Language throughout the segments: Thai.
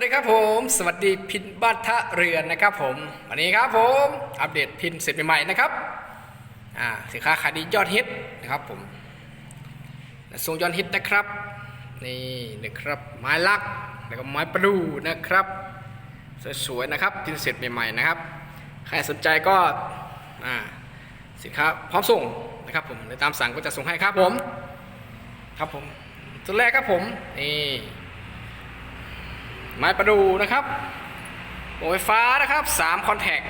วัสดีครับผม สวัสดีพินบ้านท่าเรือนนะครับผม วันนี้ครับผมอัปเดตพินเสร็จใหม่ๆนะครับอ่าสินค้าขายดียอดฮิตนะครับผมส่งยอดฮิตนะครับนี่นะครับไม้ลักแล้วก็ไม้ประดูนะครับสวยๆนะครับพินเสร็จใหม่ๆนะครับใครสนใจก็อ่าสินค้าพร้อมส่งนะครับผมในตามสั่งก็จะส่งให้ครับผมครับผมตัวแรกครับผมนี่ ไม้ประดูนะครับวงไฟฟ้านะครับ3คอนแทค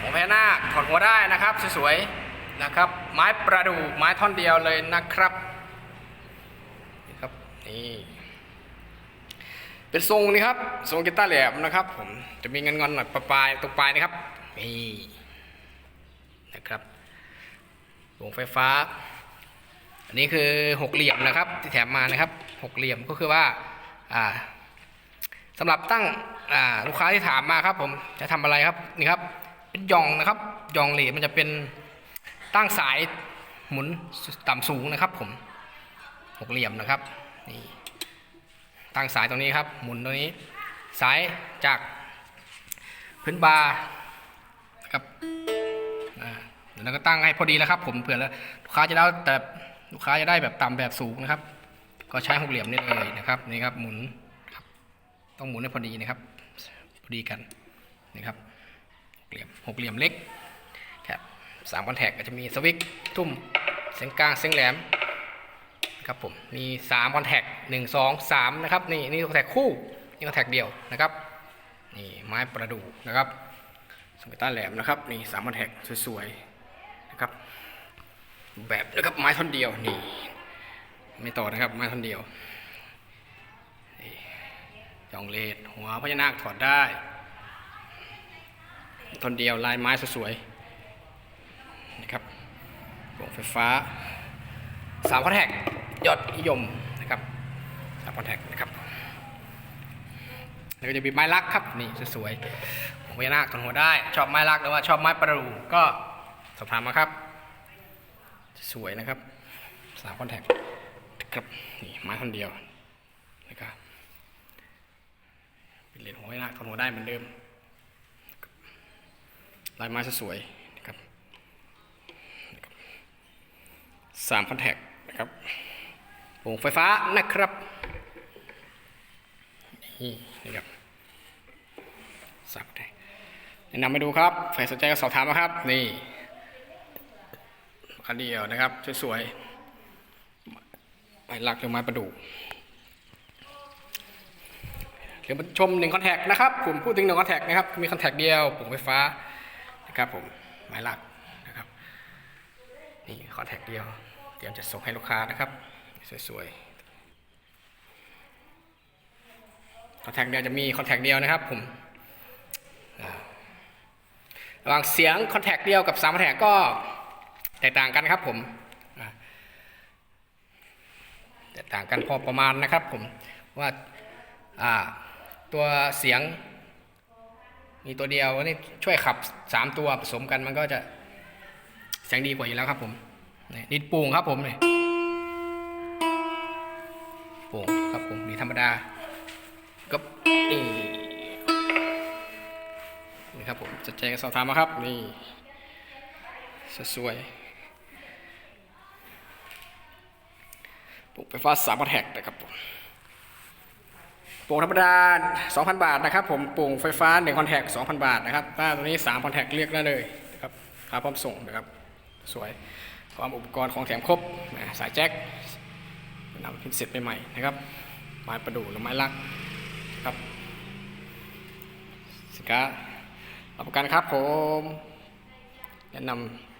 ของแพนาถอดหัวได้นะครับสวยๆนะครับ ไม้ประดูไม้ท่อนเดียวเลยนะครับนี่ครับนี่เป็นทรงนี่ครับทรงกีตาร์แหลมนะครับผมจะมีเงินงอนๆหน่อยปลายตรงปลายนะครับนี่นะครับวงไฟฟ้า นนี้คือหกเหลี่ยมนะครับที่แถมมานะครับหกเหลี่ยมก็คือว่าอ่าสำหรับตั้งลูกค้าที่ถามมาครับผมจะทำอะไรครับนี่ครับเป็นยองนะครับยองเหลี่ยมมันจะเป็นตั้งสายหมุนต่ำสูงนะครับ ผมหกเหลี่ยมนะครับนี่ตั้งสายตรงนี้ครับหมุนตรงนี้ สายจากพื้นบาร์นะครับแล้วก็ตั้งให้พอดีแล้วครับ ผมเผื่อแล้วลูกค้าจะได้แต่ ลูกค้าจะได้แบบต่ำแบบสูงนะครับ ก็ใช้หกเหลี่ยมนี่เลยนะครับนี่ครับหมุนครับต้องหมุนให้พอดีนะครับพอดีกันนี่ครับเหลี่ยมหกเหลี่ยมเล็กแถบสามคอนแทคก็จะมีสวิตช์ทุ่มเสียงกลางเสียงแหลมครับผมมีสามคอนแทคหนึ่งสองสามนะครับนี่นี่คอนแทคคู่นี่คอนแทคเดียวนะครับนี่ไม้ประดู่นะครับสมิต้าแหลมนะครับนี่สามคอนแทคสวยๆนะครับ แบบนะครับไม้ท่อนเดียวนี่ ไม่ต่อนะครับ ไม้ท่อนเดียวจองเลดหัวพญานาคถอดได้ท่อนเดียวลายไม้สวยๆนะครับวงไฟฟ้าสามคอนแทคยอดนิยมนะครับสามคอนแทคนะครับแล้วก็จะมีไม้ลักครับนี่สวยๆพญานาคถอดหัวได้ ชอบไม้ลักหรือว่าชอบไม้ประดูก็สอบถามมาครับ สวยนะครับสามคอนแทคครับนี่ไม้คนเดียวนะครับเป็นเหรียญหัวให้นาคทนหัวได้เหมือนเดิมลายไม้สวยนะครับสามคอนแทคนะครับวงไฟฟ้านะครับนี่นะครับสามคอนแนะนำไปดูครับใครสนใจก็สอบถามมาครับ นี่ อันเดียวนะครับ สวยๆไม้ลักหรือไม้ประดู่เดี๋ยวมาชมหนึ่งคอนแทคนะครับผมพูดถึงหนึ่งคอนแทคนะครับ มีคอนแทคเดียวปุ่มไฟฟ้านะครับผมไม้ลักนะครับนี่คอนแทคเดียว เตรียมจะส่งให้ลูกค้านะครับ สวยๆคอนแทคเดียวจะมีคอนแทคเดียวนะครับผมระหว่างเสียงคอนแทคเดียวกับสามคอนแทคก็ แตกต่างกันครับผมแตกต่างกันพอประมาณนะครับผมว่าตัวเสียง มีตัวเดียวนี่ช่วยขับสามตัวผสมกันมันก็จะเสียงดีกว่าอยู่แล้วครับผมนี่ปูงครับผมนี่ปูงครับผมดีธรรมดาก็นี่นี่ครับผมจะแจ้งสอบถามมาครับ นี่สวย ปลูกไฟฟ้าสามพันแทกนะครับผมปลูกธรรมดา 2,000 บาทนะครับ ผมปลูกไฟฟ้า1คอนแทค2,000 บาทนะครับถ้าตัวนี้3คอนแทคเรียกได้เลยนะครับค่าพร้อมส่งนะครับ สวยพร้อมอุปกรณ์ของแถมครบสายแจ็คนำพินเสร็จใหม่ๆนะครับ ไม้ประดู่หรือไม้ลักครับสินค้ารับประกันครับผมแนะนำ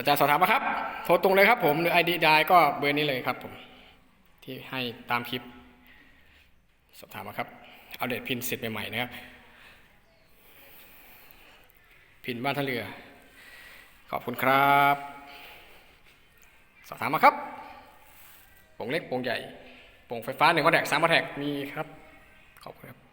สนใจสอบถามมาครับโทรตรงเลยครับผมหรือ ID ได้ก็เบอร์นี้เลยครับผมที่ให้ตามคลิป สอบถามมาครับเอาเดตพินเสร็จใหม่ๆนะครับ พินบ้านท่าเรือ ขอบคุณครับ สอบถามมาครับโป่งเล็กโป่งใหญ่โป่งไฟฟ้าหนึ่งคอนแทคสามคอนแทคมีครับ ขอบคุณครับ